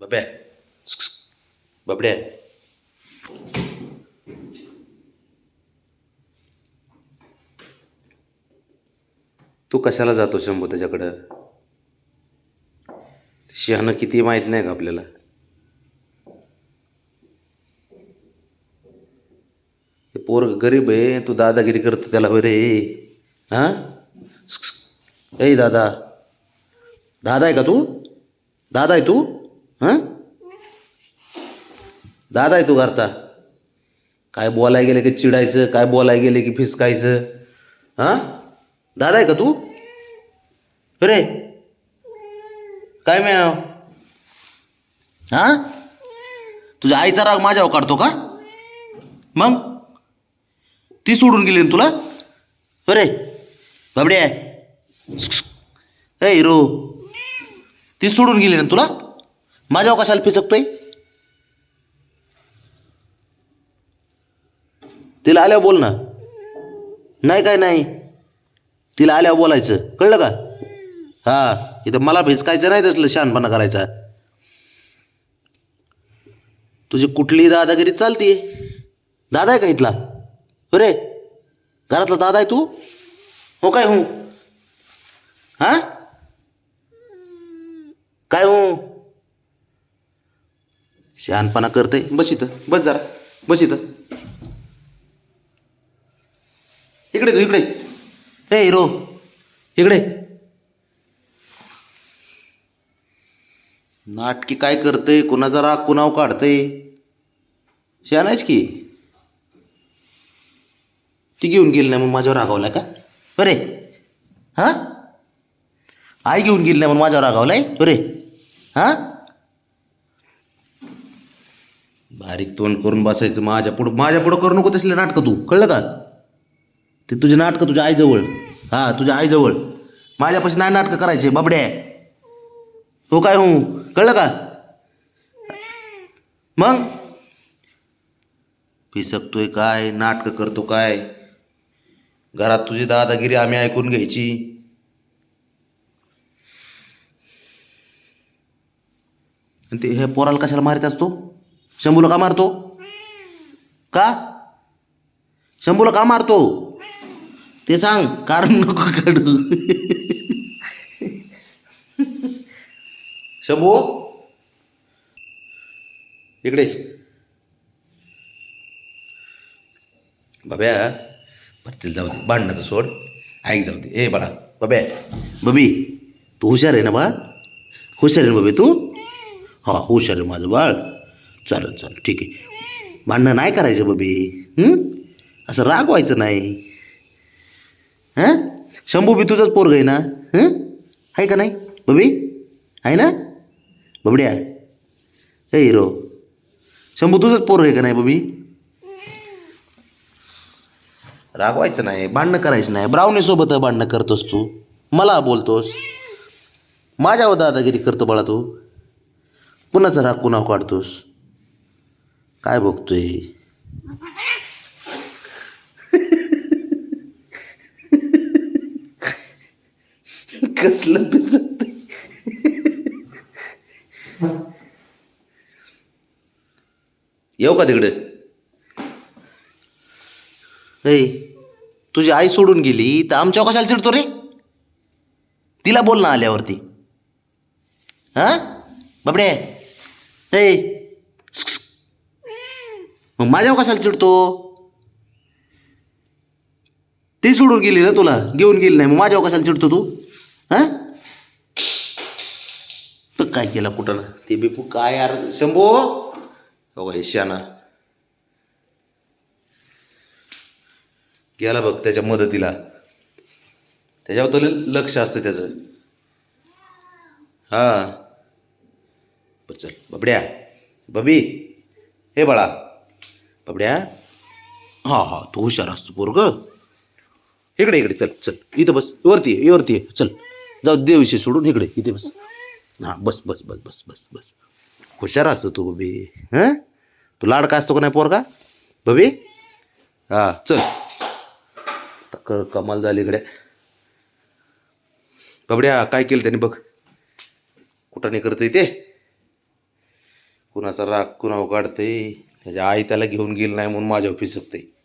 बब्या बबड्या तू कशाला जातो शंभू त्याच्याकडं? शहाणं किती माहीत नाही का आपल्याला? ते पोर गरीब आहे तू दादागिरी करतो त्याला बरे हां? ए दादा. दादा आहे का तू? दादा आहे तू? हां? दादा आहे तू घरता काय बोलाय गेले की चिडायचं काय बोलाय गेले की फिसकायचं? हां? दादा आहे का तू? रे काय मिळाव? हां? तुझ्या आईचा राग माझ्यावर काढतो का? मग? ती सोडून गेली ना तुला? अरे? बाबडे ए हिरो. ती सोडून गेली ना तुला? माझ्यावर कशाला फिसकतोय तिला आल्यावर बोल ना. नाही काय नाही. तिला आल्यावर बोलायचं. कळलं का? हा इथं मला भिजकायचं नाही तसलं शहाणपणा करायचा. तुझी कुठली दादागिरी चालते दादा आहे का इथला? अरे घरातला दादा आहे तू? हो काय हो? हां काय हो शहाणपणा करते. बस इथं. बस जरा. बस इथं. इकडे तू इकडे. ए हिरो. इकडे. नाटकी काय करते? कुणाचा राग कुणाव काढते? शहाणायच की? ती घेऊन गेली नाही मग माझ्यावर रागावलाय का? बरे हां? आई घेऊन गेली नाही मग माझ्यावर रागावलाय बरे हां? बारीक तोंड करून बसायचं. माझ्या पुढं माझ्या पुढं करू नको तसले नाटकं तू. कळलं का? ते तुझे नाटकं तुझ्या आईजवळ. हां तुझ्या आईजवळ. माझ्यापाशी नाही नाटकं करायचे बाबड्या. तो काय हो? कळलं का? मग? फिसकतोय काय? नाटकं करतो काय? घरात तुझी दादागिरी आम्ही ऐकून घ्यायची. आणि ते हे पोराला कशाला मारित असतो? शंभूला का मारतो? का? शंभूला का मारतो? ते सांग कारण नको काढू शंभू? इकडे बाब्या पत्तील जाऊ दे भांडणाचं सोड. ऐक जाऊ दे. ए बाळा बाब्या बबी तू हुशार आहे ना बाळ? हुशार आहे ना बबी तू? हा हुशार आहे माझं बाळ. चालेल चालेल. ठीक आहे. भांडणं नाही करायचं बबी. असं राग व्हायचं नाही. हां? शंभू बी तुझंच पोरग आहे ना? आहे का नाही? बबी? आहे ना? बबड्या? ए हिरो. शंभू तुझंच पोरग आहे का नाही बबी? रागवायचं नाही. भांडणं करायचं नाही. ब्राऊनीसोबत भांडणं करतोस तू. मला बोलतोस. माझ्यावर दादागिरी करतो बाळा तू. कुणाचा राग कुणाव काढतोस? काय बघतोय? कसलं पिचत येऊ का तिकडे? ऐ तुझी आई सोडून गेली तर आमच्यावर कशाला चिडतो रे? तिला बोल ना आल्यावरती. हां? बाबडे ए मग माझ्यावर कशाला चिडतो? ती सोडून गेली ना तुला? घेऊन गेली नाही मग माझ्यावर कशाला चिडतो तू? हां? तर काय केलं कुठं ना? ते बी काय यार? शंभो? हो हे शाना. गेला बघ त्याच्या मदतीला. त्याच्यावर तर लक्ष असतं त्याचं. हां. चल बबड्या. बबी. हे बाळा. बाबड्या. हा हा तू हुशार असतो पोरग. इकडे इकडे चल चल इथं बस वरती ये वरती ये चल. जाऊ देवशी सोडून इकडे इथे बस. हां बस बस बस बस बस बस. हुशार असतो तू बबी. हां? तू लाडका असतो का नाही पोरगा? बबी? हां चल. क कमाल झाली इकडे. बबड्या काय केलं त्याने बघ. कुठं नाही करत ते. कुणाचा राग कुणावर काढते त्याच्या आई त्याला घेऊन गेली नाही म्हणून माझ्यावर पिसकते